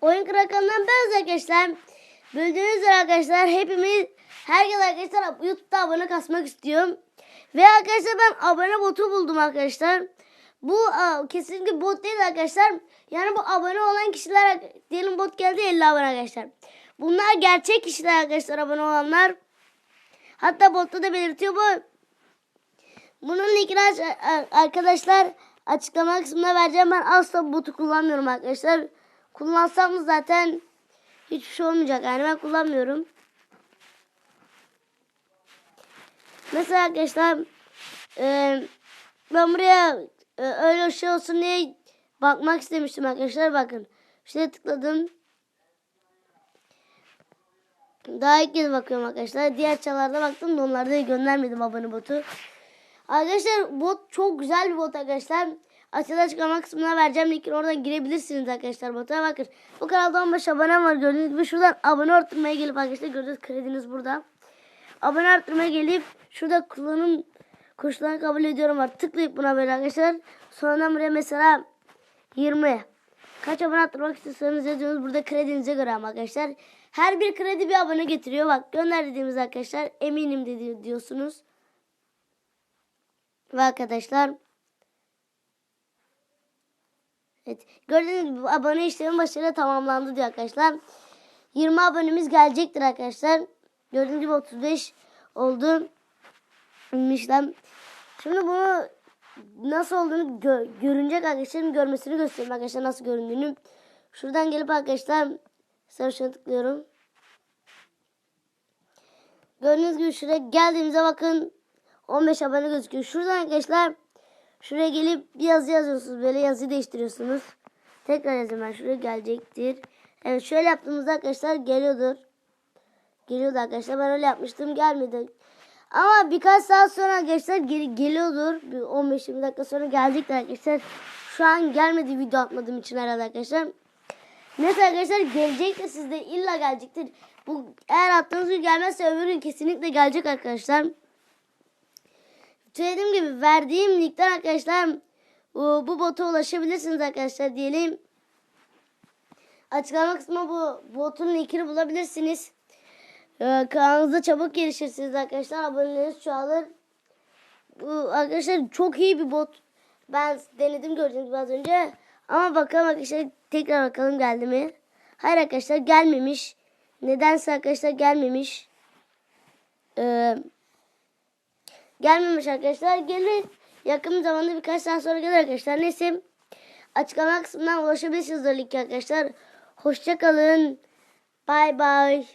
Oyun Kral kanalından ben arkadaşlar. Bildiğiniz üzere arkadaşlar hepimiz herkes arkadaşlar YouTube'da abone kasmak istiyorum. Ve arkadaşlar ben abone botu buldum arkadaşlar. Bu a, kesinlikle bot değil arkadaşlar. Yani bu abone olan kişiler diyelim bot geldi 50 abone arkadaşlar. Bunlar gerçek kişiler arkadaşlar abone olanlar. Hatta botta da belirtiyor bu. Bunun linkini arkadaşlar açıklama kısmına vereceğim. Ben asla botu kullanmıyorum arkadaşlar. Kullansam zaten hiçbir şey olmayacak. Yani ben kullanmıyorum. Mesela arkadaşlar e, ben buraya e, öyle şey olsun diye bakmak istemiştim arkadaşlar. Bakın. İşte tıkladım. Daha ilk kez bakıyorum arkadaşlar. Diğer çalarda baktım da onlarda göndermedim abone botu. Arkadaşlar bot çok güzel bir bot arkadaşlar. Aşağıda açıklama kısmına vereceğim linkini oradan girebilirsiniz arkadaşlar bota. Bakın bu kanalda 15 abonem var gördüğünüz gibi. Şuradan abone arttırmaya gelip arkadaşlar gördüğünüz krediniz burada. Abone arttırmaya gelip şurada kullanım koşullarını kabul ediyorum var. Tıklayıp buna böyle arkadaşlar. Sonradan buraya mesela 20. Kaç abone arttırmak istiyorsanız yazıyorsunuz. Burada kredinize göre ama arkadaşlar. Her bir kredi bir abone getiriyor. Bak gönder dediğimiz arkadaşlar eminim dedi diyorsunuz. Ve arkadaşlar Evet. Gördüğünüz gibi abone işlemi başarıyla tamamlandı diyor arkadaşlar. 20 abonemiz gelecektir arkadaşlar. Gördüğünüz gibi 35 oldu. İşlem. Şimdi bunu nasıl olduğunu gö görünecek arkadaşlarım görmesini göstereyim arkadaşlar nasıl göründüğünü. Şuradan gelip arkadaşlar sarışına tıklıyorum. Gördüğünüz gibi şuraya geldiğimize bakın 15 abone gözüküyor. Şuradan arkadaşlar şuraya gelip bir yazı yazıyorsunuz. Böyle yazıyı değiştiriyorsunuz. Tekrar yazayım ben şuraya gelecektir. Evet şöyle yaptığımızda arkadaşlar geliyordur. Geliyordu arkadaşlar. Ben öyle yapmıştım. Gelmedi. Ama birkaç saat sonra arkadaşlar geri geliyordur. Bir 15-20 dakika sonra gelecektir arkadaşlar. Şu an gelmedi video atmadığım için herhalde arkadaşlar. Neyse arkadaşlar gelecek de sizde illa gelecektir. Bu eğer attığınız gün gelmezse öbür gün kesinlikle gelecek arkadaşlar. Söylediğim verdiğim linkten arkadaşlar bu, bu bota ulaşabilirsiniz arkadaşlar diyelim. Açıklama kısmına bu botun linkini bulabilirsiniz. Ee, kanalınızda çabuk gelişirsiniz arkadaşlar. Aboneleriniz çoğalır. Bu arkadaşlar çok iyi bir bot. Ben denedim gördüğünüz gibi az önce. Ama bakalım arkadaşlar tekrar bakalım geldi mi? Hayır arkadaşlar gelmemiş. Nedense arkadaşlar gelmemiş. Ee, gelmemiş arkadaşlar. Gelir. Yakın zamanda birkaç saat sonra gelir arkadaşlar. Neyse. Açıklama kısmından ulaşabilirsiniz o linki arkadaşlar. Hoşçakalın. Bay bay.